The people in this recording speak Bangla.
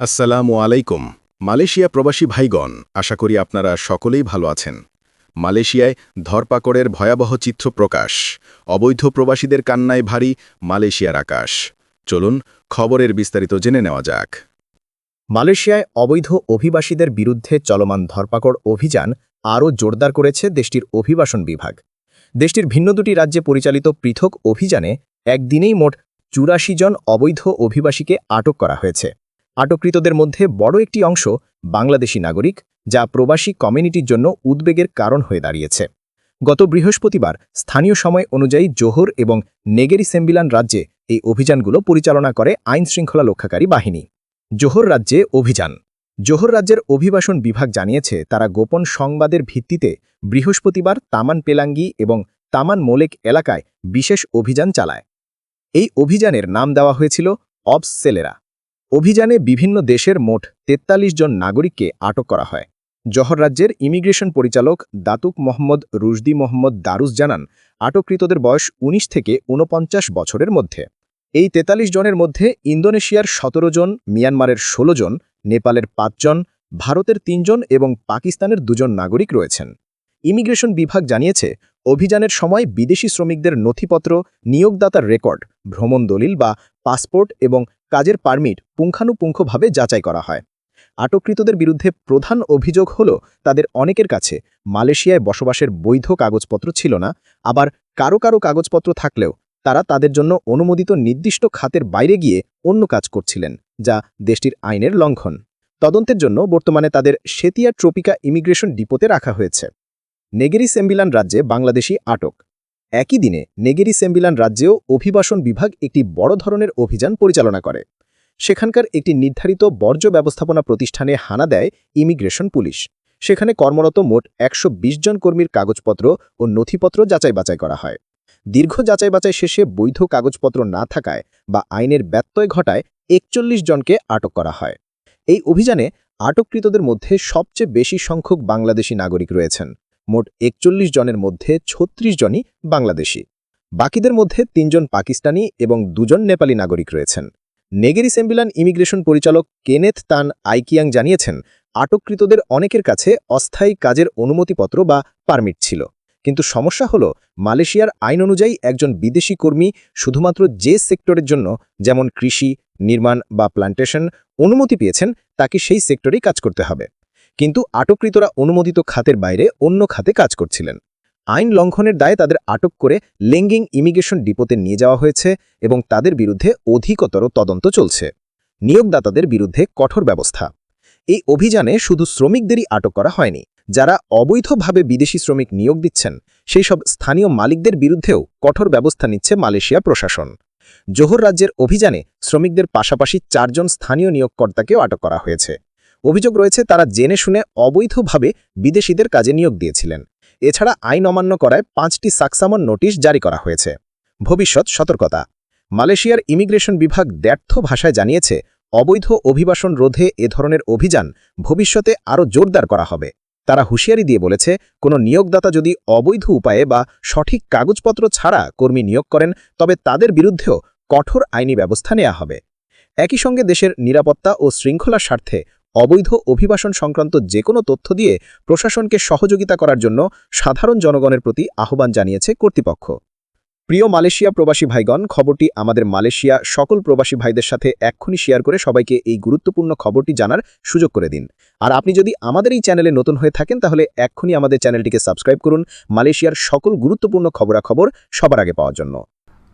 আসসালামু আলাইকুম। মালয়েশিয়া প্রবাসী ভাইগণ, আশা করি আপনারা সকলেই ভালো আছেন। মালয়েশিয়ায় ধরপাকড়ের ভয়াবহ চিত্র প্রকাশ। অবৈধ প্রবাসীদের কান্নায় ভারী মালয়েশিয়ার আকাশ। চলুন খবরের বিস্তারিত জেনে নেওয়া যাক। মালয়েশিয়ায় অবৈধ অভিবাসীদের বিরুদ্ধে চলমান ধরপাকড় অভিযান আরও জোরদার করেছে দেশটির অভিবাসন বিভাগ। দেশটির ভিন্ন দুটি রাজ্যে পরিচালিত পৃথক অভিযানে একদিনেই মোট চুরাশি জন অবৈধ অভিবাসীকে আটক করা হয়েছে। আটককৃতদের মধ্যে বড় একটি অংশ বাংলাদেশি নাগরিক, যা প্রবাসী কমিউনিটির জন্য উদ্বেগের কারণ হয়ে দাঁড়িয়েছে। গত বৃহস্পতিবার স্থানীয় সময় অনুযায়ী জোহর এবং নেগেরি সেম্বিলান রাজ্যে এই অভিযানগুলো পরিচালনা করে আইনশৃঙ্খলা রক্ষাকারী বাহিনী। জোহর রাজ্যে অভিযান। জোহর রাজ্যের অভিবাসন বিভাগ জানিয়েছে, তারা গোপন সংবাদের ভিত্তিতে বৃহস্পতিবার তামান পেলাঙ্গি এবং তামান মোলেক এলাকায় বিশেষ অভিযান চালায়। এই অভিযানের নাম দেওয়া হয়েছিল অবস সেলেরা অভিযানে বিভিন্ন দেশের মোট ৪৩ জন নাগরিককে আটক করা হয়। জহর রাজ্যের ইমিগ্রেশন পরিচালক Datuk Mohammad Rushdi Mohammad Darus জানান, আটককৃতদের বয়স ১৯ থেকে ঊনপঞ্চাশ বছরের মধ্যে। এই ৪৩ জনের মধ্যে ইন্দোনেশিয়ার ১৭ জন, মিয়ানমারের ১৬ জন, নেপালের পাঁচজন ভারতের তিনজন এবং পাকিস্তানের দুজন নাগরিক রয়েছেন। ইমিগ্রেশন বিভাগ জানিয়েছে, অভিযানের সময় বিদেশি শ্রমিকদের নথিপত্র, নিয়োগদাতার রেকর্ড, ভ্রমণ দলিল বা পাসপোর্ট এবং কাজের পারমিট পুঙ্খানুপুঙ্খভাবে যাচাই করা হয়। আটককৃতদের বিরুদ্ধে প্রধান অভিযোগ হল তাদের অনেকের কাছে মালয়েশিয়ায় বসবাসের বৈধ কাগজপত্র ছিল না, আবার কারও কারও কাগজপত্র থাকলেও তারা তাদের জন্য অনুমোদিত নির্দিষ্ট খাতের বাইরে গিয়ে অন্য কাজ করছিলেন, যা দেশটির আইনের লঙ্ঘন। তদন্তের জন্য বর্তমানে তাদের সেতিয়া ট্রপিকা ইমিগ্রেশন ডিপোতে রাখা হয়েছে। নেগেরি সেম্বিলান রাজ্যে বাংলাদেশি আটক। একই দিনে নেগেরি সেম্বিলান রাজ্যেও অভিবাসন বিভাগ একটি বড় ধরনের অভিযান পরিচালনা করে। সেখানকার একটি নির্ধারিত বর্জ্য ব্যবস্থাপনা প্রতিষ্ঠানে হানা দেয় ইমিগ্রেশন পুলিশ। সেখানে কর্মরত মোট একশো বিশ জন কর্মীর কাগজপত্র ও নথিপত্র যাচাই বাছাই করা হয়। দীর্ঘ যাচাই বাছাই শেষে বৈধ কাগজপত্র না থাকায় বা আইনের ব্যত্যয় ঘটায় একচল্লিশ জনকে আটক করা হয়। এই অভিযানে আটককৃতদের মধ্যে সবচেয়ে বেশি সংখ্যক বাংলাদেশি নাগরিক রয়েছেন। মোট একচল্লিশ জনের মধ্যে ছত্রিশ জনই বাংলাদেশি। বাকিদের মধ্যে তিনজন পাকিস্তানি এবং দুজন নেপালি নাগরিক রয়েছেন। নেগেরি সেম্বিলান ইমিগ্রেশন পরিচালক কেনেথ তান আইকিয়াং জানিয়েছেন, আটককৃতদের অনেকের কাছে অস্থায়ী কাজের অনুমতিপত্র বা পারমিট ছিল। কিন্তু সমস্যা হল, মালয়েশিয়ার আইন অনুযায়ী একজন বিদেশি কর্মী শুধুমাত্র যে সেক্টরের জন্য, যেমন কৃষি, নির্মাণ বা প্লান্টেশন অনুমতি পেয়েছেন, তাকে সেই সেক্টরেই কাজ করতে হবে। কিন্তু আটককৃতরা অনুমোদিত খাতের বাইরে অন্য খাতে কাজ করছিলেন। আইন লঙ্ঘনের দায়ে তাদের আটক করে লেঙ্গিং ইমিগ্রেশন ডিপোতে নিয়ে যাওয়া হয়েছে এবং তাদের বিরুদ্ধে অধিকতর তদন্ত চলছে। নিয়োগদাতাদের বিরুদ্ধে কঠোর ব্যবস্থা। এই অভিযানে শুধু শ্রমিকদেরই আটক করা হয়নি, যারা অবৈধভাবে বিদেশি শ্রমিক নিয়োগ দিচ্ছেন সেই সব স্থানীয় মালিকদের বিরুদ্ধেও কঠোর ব্যবস্থা নিচ্ছে মালয়েশিয়া প্রশাসন। জোহর রাজ্যের অভিযানে শ্রমিকদের পাশাপাশি চারজন স্থানীয় নিয়োগকর্তাকেও আটক করা হয়েছে। অভিযোগ রয়েছে, তারা জেনে শুনে অবৈধভাবে বিদেশিদের কাজে নিয়োগ দিয়েছিলেন। এছাড়া আইন অমান্য করায় পাঁচটি সাকসামন নোটিশ জারি করা হয়েছে। ভবিষ্যৎ সতর্কতা। মালয়েশিয়ার ইমিগ্রেশন বিভাগ দ্ব্যর্থ ভাষায় জানিয়েছে, অবৈধ অভিবাসন রোধে এ ধরনের অভিযান ভবিষ্যতে আরও জোরদার করা হবে। তারা হুঁশিয়ারি দিয়ে বলেছে, কোনো নিয়োগদাতা যদি অবৈধ উপায়ে বা সঠিক কাগজপত্র ছাড়া কর্মী নিয়োগ করেন, তবে তাদের বিরুদ্ধেও কঠোর আইনি ব্যবস্থা নেওয়া হবে। একই সঙ্গে দেশের নিরাপত্তা ও শৃঙ্খলার স্বার্থে অবৈধ অভিবাসন সংক্রান্ত যে কোনো তথ্য দিয়ে প্রশাসনকে সহযোগিতা করার জন্য সাধারণ জনগণের প্রতি আহ্বান জানিয়েছে কর্তৃপক্ষ। প্রিয় মালয়েশিয়া প্রবাসী ভাইগণ, খবরটি আমাদের মালয়েশিয়া সকল প্রবাসী ভাইদের সাথে এক্ষুনি শেয়ার করে সবাইকে এই গুরুত্বপূর্ণ খবরটি জানার সুযোগ করে দিন। আর আপনি যদি আমাদের এই চ্যানেলে নতুন হয়ে থাকেন, তাহলে এক্ষুনি আমাদের চ্যানেলটিকে সাবস্ক্রাইব করুন, মালয়েশিয়ার সকল গুরুত্বপূর্ণ খবরাখবর সবার আগে পাওয়ার জন্য।